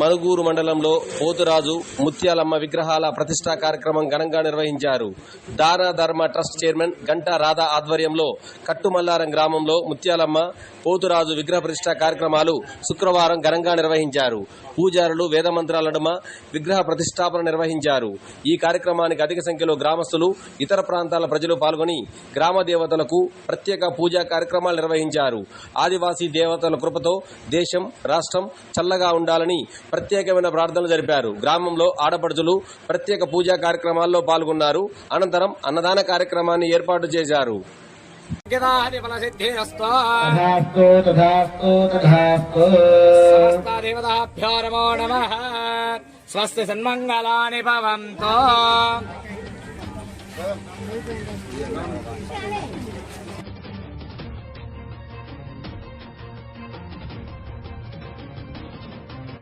మనుగూరు మండలంలో పోతురాజు ముత్యాలమ్మ విగ్రహాల ప్రతిష్టా కార్యక్రమం ఘనంగా నిర్వహించారు. దాన ధర్మ ట్రస్ట్ చైర్మన్ గంటా రాధా ఆధ్వర్యంలో కట్టుమల్లారం గ్రామంలో ముత్యాలమ్మ పోతురాజు విగ్రహ ప్రతిష్టా కార్యక్రమాలు శుక్రవారం ఘనంగా నిర్వహించారు. పూజారులు వేదమంత్రాలడుమ నడుమ విగ్రహ ప్రతిష్టాపన నిర్వహించారు. ఈ కార్యక్రమానికి అధిక సంఖ్యలో గ్రామస్తులు ఇతర ప్రాంతాల ప్రజలు పాల్గొని గ్రామ దేవతలకు ప్రత్యేక పూజా కార్యక్రమాలు నిర్వహించారు. ఆదివాసీ దేవతల కృపతో దేశం రాష్ట్రం చల్లగా ఉండాలని ప్రత్యేకమైన ప్రార్థనలు జరిపారు. గ్రామంలో ఆడపడుచులు ప్రత్యేక పూజా కార్యక్రమాల్లో పాల్గొన్నారు. అనంతరం అన్నదాన కార్యక్రమాన్ని ఏర్పాటు చేశారు. స్వస్తి సన్మంగళాని భవంతో.